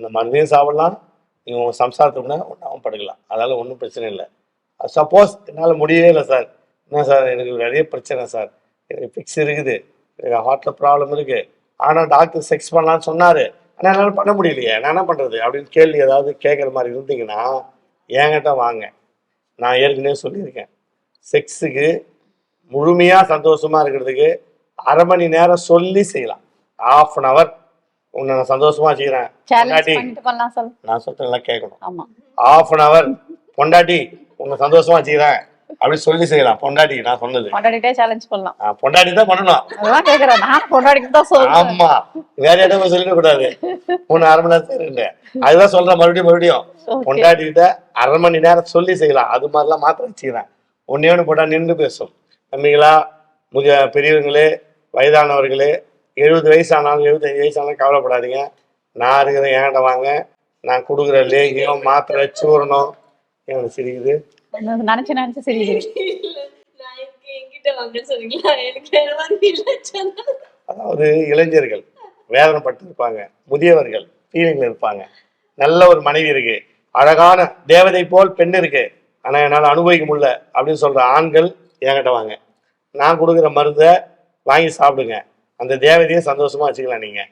அந்த மருந்தையும் சாப்பிடலாம். நீங்கள் உங்கள் சம்சாரத்தை கூட ஒன்றாவும் படுக்கலாம். அதனால் ஒன்றும் பிரச்சனை இல்லை. சப்போஸ் என்னால் முடியவே இல்லை சார் என்ன சார் எனக்கு நிறைய பிரச்சனை சார் எனக்கு ஃபிக்ஸ் இருக்குது. எனக்கு ஹார்ட்டில் ப்ராப்ளம் இருக்குது ஆனால் டாக்டர் செக்ஸ் பண்ணலான்னு சொன்னார். ஆனால் என்னால் பண்ண முடியலையே. நான் என்ன பண்ணுறது அப்படின்னு கேள்வி ஏதாவது கேட்குற மாதிரி இருந்தீங்கன்னா என்கிட்ட வாங்க. நான் ஏற்கனவே சொல்லியிருக்கேன். செக்ஸுக்கு முழுமையாக சந்தோஷமாக இருக்கிறதுக்கு அரை மணி நேரம் சொல்லி செய்யலாம். ஆஃப் அன் ஹவர் உன்னை நான் சந்தோஷமாக வச்சுக்கிறேன். பொண்டாட்டி நான் சொல்றதெல்லாம் கேட்கணும். ஆஃப் அன் ஹவர் பொண்டாட்டி உன்னை சந்தோஷமா வச்சுக்கிறேன். அப்படி சொல்லி செய்யலாம். பொண்டாட்டி நான் சொன்னது. கொண்டாடிட்டே சேலஞ்ச் பண்ணலாம். பொண்டாட்டி தான் பண்ணணும். அதெல்லாம் கேக்குறேன். நான் கொண்டாடிட்டு தான் சொல்றேன். ஆமா. வேற இடமா சொல்லிட கூடாது. மூணு அரை மணி நேரம் இருக்கு அதுதான் சொல்றேன் மறுபடியும் மறுபடியும். Okay. பொண்டாட்டி கிட்ட அரை மணி நேரம் சொல்லி செய்யலாம். அது மாதிரிலாம் மாத்திரம் வச்சுக்கிறேன். ஒன்னே ஒன்று போட்டா நின்று பேசும். தம்பிங்களா முதிய பெரியவங்களே வயதானவர்களே எழுபது வயசானாலும் எழுபத்தஞ்சு வயசானாலும் கவலைப்படாதீங்க. நான் இருக்கிறேன் என்கிட்ட வாங்க. நான் கொடுக்குற லேகியம் மாத்திரை சூரணம். எனக்கு சிரிக்குது. நினைச்சு நினைச்சு சரி சரி இல்ல, நான் எனக்கு என்கிட்ட வாங்கன்னு சொன்னீங்களா? எனக்கு வேற மாதிரி இல்ல சொன்னா. அதாவது இளைஞர்கள் வேதனைப்பட்டு இருப்பாங்க முதியவர்கள் ஃபீலிங்ல இருப்பாங்க. நல்ல ஒரு மனைவி இருக்கு. அழகான தேவதை போல் பெண் இருக்கு. ஆனா என்னால் அனுபவிக்க முடியல அப்படின்னு சொல்ற ஆண்கள் என்கிட்ட வாங்க. நான் கொடுக்குற மருந்தை வாங்கி சாப்பிடுங்க. அந்த தேவதையை சந்தோஷமா வச்சுக்கலாம் நீங்க.